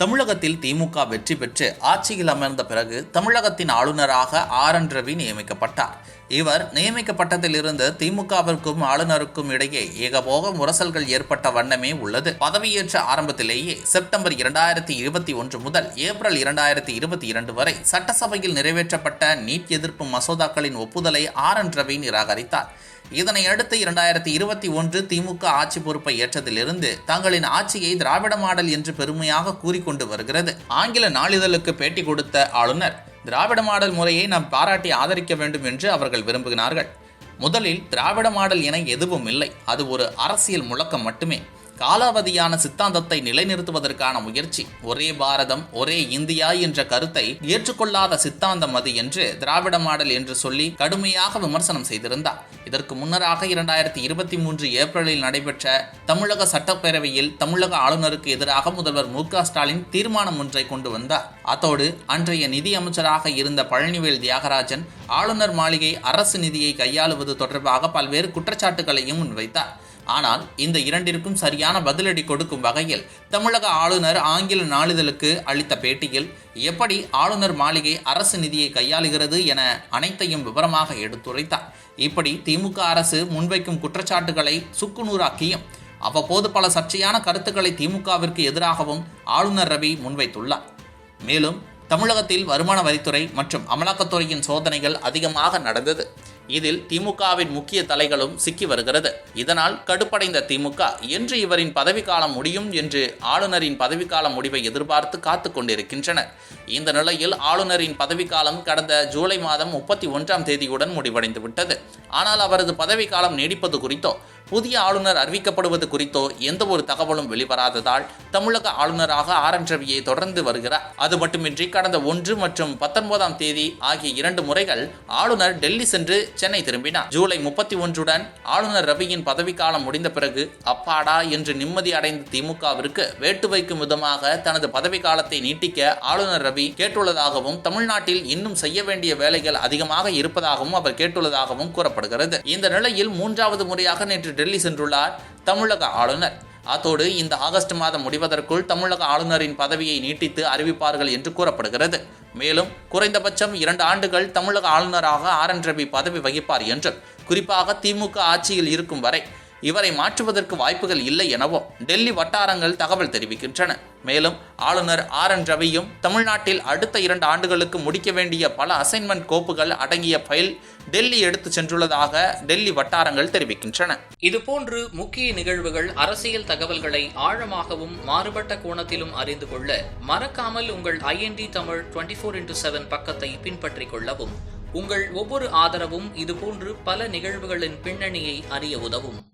தமிழகத்தில் திமுக வெற்றி பெற்று ஆட்சியில் அமர்ந்த பிறகு தமிழகத்தின் ஆளுநராக ஆர் என் ரவி நியமிக்கப்பட்டார். இவர் நியமிக்கப்பட்டதிலிருந்து திமுகவிற்கும் ஆளுநருக்கும் இடையே ஏகபோக முரசல்கள் ஏற்பட்ட வண்ணமே உள்ளது. பதவியேற்ற ஆரம்பத்திலேயே செப்டம்பர் இரண்டாயிரத்தி இருபத்தி ஒன்று முதல் ஏப்ரல் இரண்டாயிரத்தி இருபத்தி இரண்டு வரை சட்டசபையில் நிறைவேற்றப்பட்ட நீட் எதிர்ப்பு மசோதாக்களின் ஒப்புதலை ஆர் என் ரவி நிராகரித்தார். இதனை அடுத்து இரண்டாயிரத்தி இருபத்தி ஒன்று திமுக ஆட்சி பொறுப்பை ஏற்றதிலிருந்து தங்களின் ஆட்சியை திராவிட மாடல் என்று பெருமையாக கூறி கொண்டு வருகிறது. ஆங்கில நாளிதழுக்கு பேட்டி கொடுத்த ஆளுநர் திராவிட மாடல் முறையை நாம் பாராட்டி ஆதரிக்க வேண்டும் என்று அவர்கள் விரும்புகிறார்கள். முதலில் திராவிட மாடல் என எதுவும் இல்லை. அது ஒரு அரசியல் முழக்கம் மட்டுமே. காலாவதியான சித்தாந்தத்தை நிலைநிறுத்துவதற்கான முயற்சி. ஒரே பாரதம் ஒரே இந்தியா என்ற கருத்தை ஏற்றுக்கொள்ளாத சித்தாந்தம் அது என்று திராவிட மாடல் என்று சொல்லி கடுமையாக விமர்சனம் செய்திருந்தார். இதற்கு முன்னராக இரண்டாயிரத்தி இருபத்தி மூன்று ஏப்ரலில் நடைபெற்ற தமிழக சட்டப்பேரவையில் தமிழக ஆளுநருக்கு எதிராக முதல்வர் மு ஸ்டாலின் தீர்மானம் ஒன்றை கொண்டு வந்தார். அத்தோடு அன்றைய நிதி அமைச்சராக இருந்த பழனிவேல் தியாகராஜன் ஆளுநர் மாளிகை அரசு நிதியை கையாளுவது தொடர்பாக பல்வேறு குற்றச்சாட்டுகளையும் முன்வைத்தார். ஆனால் இந்த இரண்டிற்கும் சரியான பதிலடி கொடுக்கும் வகையில் தமிழக ஆளுநர் ஆங்கில நாளிதழுக்கு அளித்த பேட்டியில் எப்படி ஆளுநர் மாளிகை அரசு நிதியை கையாளுகிறது என அனைத்தையும் விவரமாக எடுத்துரைத்தார். இப்படி திமுக அரசு முன்வைக்கும் குற்றச்சாட்டுகளை சுக்குநூறாக்கியும் அவ்வப்போது பல சர்ச்சையான கருத்துக்களை திமுகவிற்கு எதிராகவும் ஆளுநர் ரவி முன்வைத்துள்ளார். மேலும் தமிழகத்தில் வருமான வரித்துறை மற்றும் அமலாக்கத்துறையின் சோதனைகள் அதிகமாக நடந்தது. இதில் திமுகவின் முக்கிய தலைகளும் சிக்கி வருகிறது. இதனால் கடுப்படைந்த திமுக என்று இவரின் பதவிக்காலம் முடியும் என்று ஆளுநரின் பதவிக்கால முடிவை எதிர்பார்த்து காத்து கொண்டிருக்கின்றனர் இந்த நிலையில் ஆளுநரின் பதவிக்காலம் கடந்த ஜூலை மாதம் முப்பத்தி ஒன்றாம் தேதியுடன் முடிவடைந்து விட்டது ஆனால் அவரது பதவிக்காலம் நீடிப்பது குறித்தோ புதிய ஆளுநர் அறிவிக்கப்படுவது குறித்தோ எந்த ஒரு தகவலும் வெளிவராததால் தமிழக ஆளுநராக ஆர் என் ரவியை தொடர்ந்து வருகிறார். அது மட்டுமின்றி கடந்த ஒன்று மற்றும் பத்தொன்பதாம் தேதி ஆகிய இரண்டு முறைகள் ஆளுநர் டெல்லி சென்று சென்னை திரும்பினார். ஜூலை முப்பத்தி ஒன்றுடன் ஆளுநர் ரவியின் பதவிக்காலம் முடிந்த பிறகு அப்பாடா என்று நிம்மதி அடைந்த திமுகவிற்கு வேட்டு வைக்கும் விதமாக தனது பதவிக்காலத்தை நீட்டிக்க ஆளுநர் ரவி கேட்டுள்ளதாகவும் தமிழ்நாட்டில் இன்னும் செய்ய வேண்டிய வேலைகள் அதிகமாக இருப்பதாகவும் அவர் கேட்டுள்ளதாகவும் கூறப்படுகிறது. இந்த நிலையில் மூன்றாவது முறையாக நேற்று டெல்லி சென்றுள்ளார் தமிழக ஆளுநர். அத்தோடு இந்த ஆகஸ்ட் மாதம் முடிவதற்குள் தமிழக ஆளுநரின் பதவியை நீட்டித்து அறிவிப்பார்கள் என்று கூறப்படுகிறது. மேலும் குறைந்தபட்சம் இரண்டு ஆண்டுகள் தமிழக ஆளுநராக ஆர் என் ரவி பதவி வகிப்பார் என்றும் குறிப்பாக திமுக ஆட்சியில் இருக்கும் வரை இவரை மாற்றுவதற்கு வாய்ப்புகள் இல்லை எனவும் டெல்லி வட்டாரங்கள் தகவல் தெரிவிக்கின்றன. மேலும் ஆளுநர் ஆர். என். ரவியும் தமிழ்நாட்டில் அடுத்த இரண்டு ஆண்டுகளுக்கு முடிக்க வேண்டிய பல அசைன்மெண்ட் கோப்புகள் அடங்கிய ஃபைல் டெல்லி எடுத்து சென்றுள்ளதாக டெல்லி வட்டாரங்கள் தெரிவிக்கின்றன. இதுபோன்று முக்கிய நிகழ்வுகள் அரசியல் தகவல்களை ஆழமாகவும் மாறுபட்ட கோணத்திலும் அறிந்து கொள்ள மறக்காமல் உங்கள் INT Tamil twenty four into seven பக்கத்தை பின்பற்றிக் கொள்ளவும். உங்கள் ஒவ்வொரு ஆதரவும் இதுபோன்று பல நிகழ்வுகளின் பின்னணியை அறிய உதவும்.